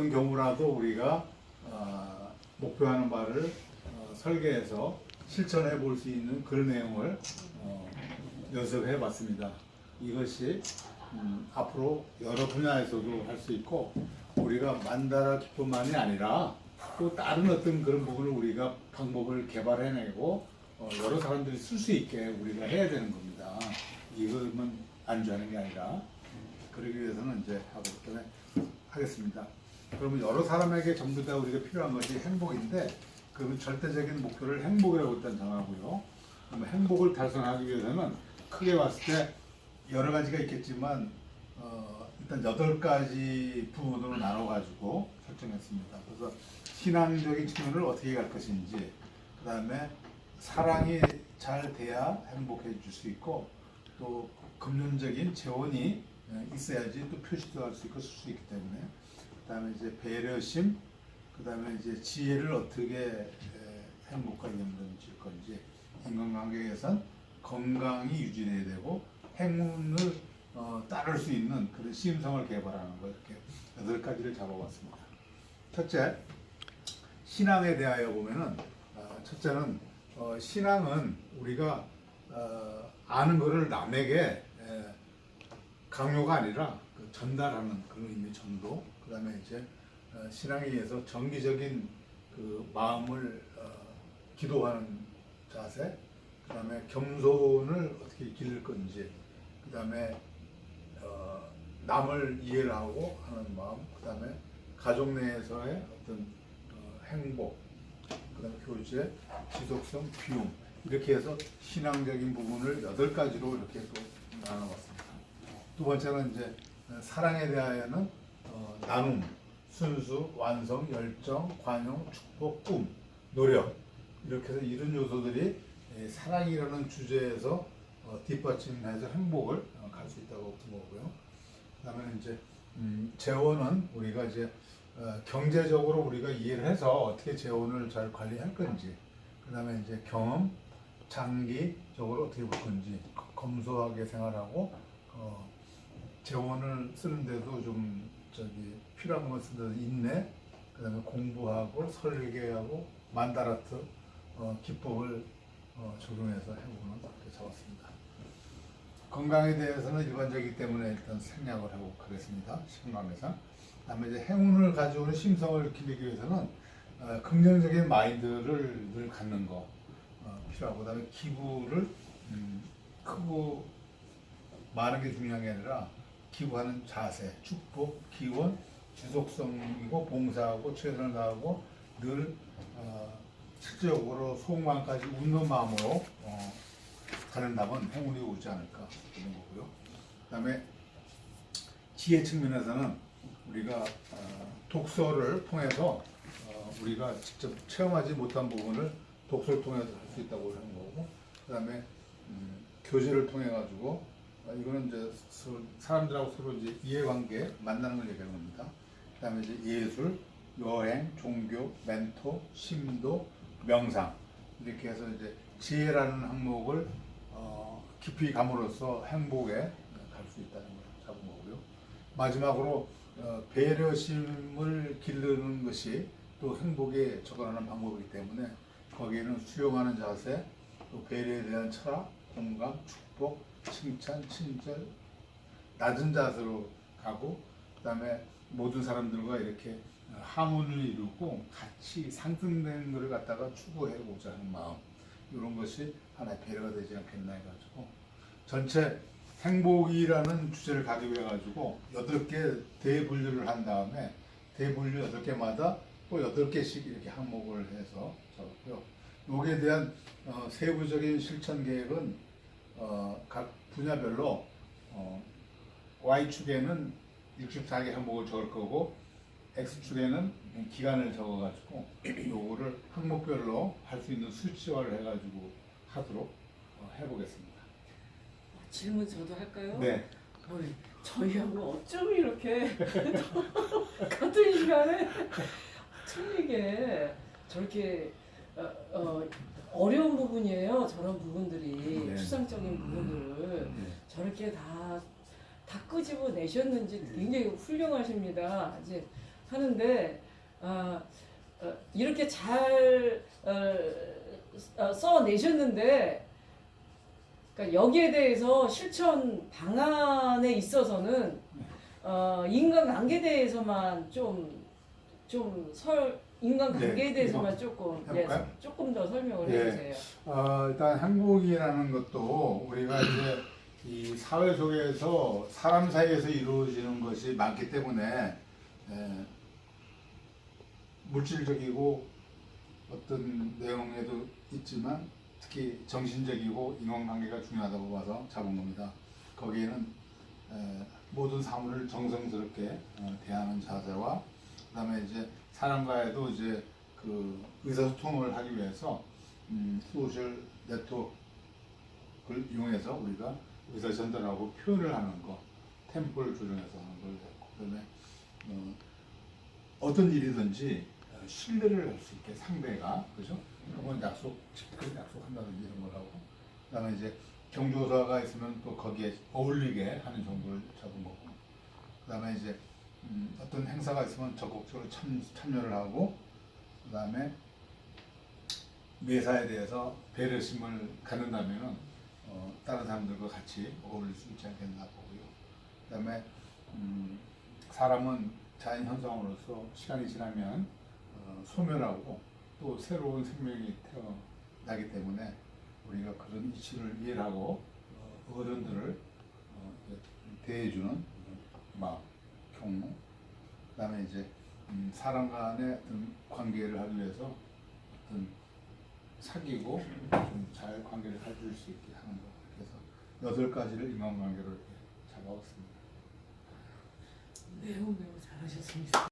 어떤 경우라도 우리가 어, 목표하는 바를 어, 설계해서 실천해 볼 수 있는 그런 내용을 어, 연습해 봤습니다. 이것이 음, 앞으로 여러 분야에서도 할 수 있고 우리가 만다라 기법만이 아니라 또 다른 어떤 그런 부분을 우리가 방법을 개발해내고 어, 여러 사람들이 쓸 수 있게 우리가 해야 되는 겁니다. 이것만 안주하는 게 아니라 그러기 위해서는 이제 하고 하겠습니다. 그러면 여러 사람에게 전부 다 우리가 필요한 것이 행복인데 그러면 절대적인 목표를 행복이라고 일단 정하고요. 그러면 행복을 달성하기 위해서는 크게 봤을 때 여러 가지가 있겠지만 어, 일단 여덟 가지 부분으로 나눠 가지고 설정했습니다. 그래서 신앙적인 측면을 어떻게 갈 것인지, 그 다음에 사랑이 잘 돼야 행복해 질 수 있고 또 금전적인 재원이 예, 있어야지 또 표시도 할 수 있고 쓸 수 있기 때문에 그다음에 이제 배려심 그다음에 이제 지혜를 어떻게 에, 행복하게 만들 건지 인간관계에선 건강이 유지돼야 되고 행운을 어, 따를 수 있는 그런 심성을 개발하는 거 이렇게 여덟 가지를 잡아봤습니다. 첫째 신앙에 대하여 보면은 어, 첫째는 어, 신앙은 우리가 어, 아는 것을 남에게 에, 강요가 아니라 그 전달하는 그런 의미 전도 그 다음에 이제 어, 신앙에 의해서 정기적인 그 마음을 어, 기도하는 자세 그 다음에 겸손을 어떻게 기를 건지 그 다음에 어, 남을 이해를 하고 하는 마음 그 다음에 가족 내에서의 어떤 어, 행복 그 다음에 교제 지속성 비움 이렇게 해서 신앙적인 부분을 여덟 가지로 이렇게 또 나눠봤습니다. 두 번째는 이제 사랑에 대하여는 어, 나눔, 순수, 완성, 열정, 관용, 축복, 꿈, 노력 이렇게 해서 이런 요소들이 예, 사랑이라는 주제에서 어, 뒷받침해서 행복을 어, 갈수 있다고 본 거고요. 그다음에 이제 음, 재원은 우리가 이제 어, 경제적으로 우리가 이해를 해서 어떻게 재원을 잘 관리할 건지, 그다음에 이제 경험, 장기적으로 어떻게 볼 건지 거- 검소하게 생활하고 어, 재원을 쓰는데도 좀 저기 필요한 것 쓰는데도 인내, 그다음에 공부하고 설계하고 만다라트 어, 기법을 어, 적용해서 해보는 그렇게 잡았습니다. 건강에 대해서는 일반적이기 때문에 일단 생략을 하고 가겠습니다. 식만에서. 그다음에 이제 행운을 가져오는 심성을 기르기 위해서는 어, 긍정적인 마인드를 늘 갖는 거 어, 필요하고 그다음에 기부를 음, 크고 많은 게 중요한 게 아니라 기부하는 자세, 축복, 기원, 지속성이고 봉사하고 최선을 다하고 늘 어, 실질적으로 소망까지 웃는 마음으로 어, 가는다면 행운이 오지 않을까 그런 거고요. 그다음에 지혜 측면에서는 우리가 어, 독서를 통해서 어, 우리가 직접 체험하지 못한 부분을 독서를 통해서 할 수 있다고 하는 거고, 그다음에 음, 교제를 통해 가지고 어, 이거는 이제 사람들하고 서로 이제 이해관계 만나는 걸 얘기하는 겁니다. 그다음에 이제 예술, 여행, 종교, 멘토, 심도, 명상 이렇게 해서 이제 지혜라는 항목을 어, 깊이 감으로써 행복에 갈 수 있다는 걸 잡은 거고요. 마지막으로 어, 배려심을 기르는 것이 또 행복에 접근하는 방법이기 때문에 거기에는 수용하는 자세, 또 배려에 대한 철학, 공감, 축복, 칭찬, 친절, 낮은 자세로 가고 그다음에 모든 사람들과 이렇게 하모니를 이루고 같이 상승되는 것을 갖다가 추구해 보자 하는 마음 이런 것이 하나의 배려가 되지 않겠나 해가지고 전체 행복이라는 주제를 가지고 해가지고 여덟 개 대분류를 한 다음에 대분류 여덟 개마다 또 여덟 개씩 이렇게 항목을 해서 적었고요. 여기에 대한 어, 세부적인 실천 계획은 어, 각 분야별로 어, Y축에는 64개 항목을 적을 거고 X축에는 기간을 적어가지고 요거를 항목별로 할 수 있는 수치화를 해가지고 하도록 어, 해보겠습니다. 질문 저도 할까요? 네. 어이, 저희하고 어쩜 이렇게 같은 시간에 틀리게 저렇게 어, 어, 어 려운 부분이에요. 저런 부분들이 네. 추상적인 부분들을 네. 저렇게 다, 다 끄집어 내셨는지 굉장히 훌륭하십니다. 이제 하는데 어, 어, 이렇게 잘 어, 어, 써내셨는데 그러니까 여기에 대해서 실천 방안에 있어서는 어, 인간관계에 대해서만 좀 좀 설 인간관계에 네, 대해서만 조금 예, 해볼까요? 조금 더 설명을 예. 해주세요. 어, 일단 행복이라는 것도 우리가 이제 이 사회 속에서 사람 사이에서 이루어지는 것이 많기 때문에 에, 물질적이고 어떤 내용에도 있지만 특히 정신적이고 인간관계가 중요하다고 봐서 잡은 겁니다. 거기에는 에, 모든 사물을 정성스럽게 어, 대하는 자세와 그다음에 이제 사람과에도 이제 그 의사소통을 하기 위해서 음, 소셜 네트워크를 이용해서 우리가 의사 전달하고 표현을 하는 거, 템포를 조정해서 하는 걸 했고, 그다음에 어, 어떤 일이든지 어, 신뢰를 할 수 있게 상대가 그죠? 한번 약속, 즉刻약속한다든지 이런 걸 하고, 그다음에 이제 경조사가 있으면 또 거기에 어울리게 하는 정도를 잡은 거고, 그다음에 이제 음, 어떤 행사가 있으면 적극적으로 참, 참여를 하고, 그 다음에 매사에 대해서 배려심을 갖는다면은 어, 다른 사람들과 같이 어울릴 수 있지 않겠나 보고요. 그 다음에 음, 사람은 자연 현상으로서 시간이 지나면 어, 소멸하고 또 새로운 생명이 태어나기 때문에 우리가 그런 이치를 이해하고 어, 어른들을 어, 대해주는 마음, 경무. 그다음에 이제 음, 사람 간의 어떤 관계를 하기 위해서 어떤 사귀고 좀 잘 관계를 가질 수 있게 하는 거. 그래서 여덟 가지를 인간관계로 이렇게 잡아왔습니다. 매우 매우 잘하셨습니다.